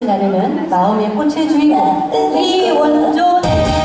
나누는 마음의 꽃의 주인공 이원조네.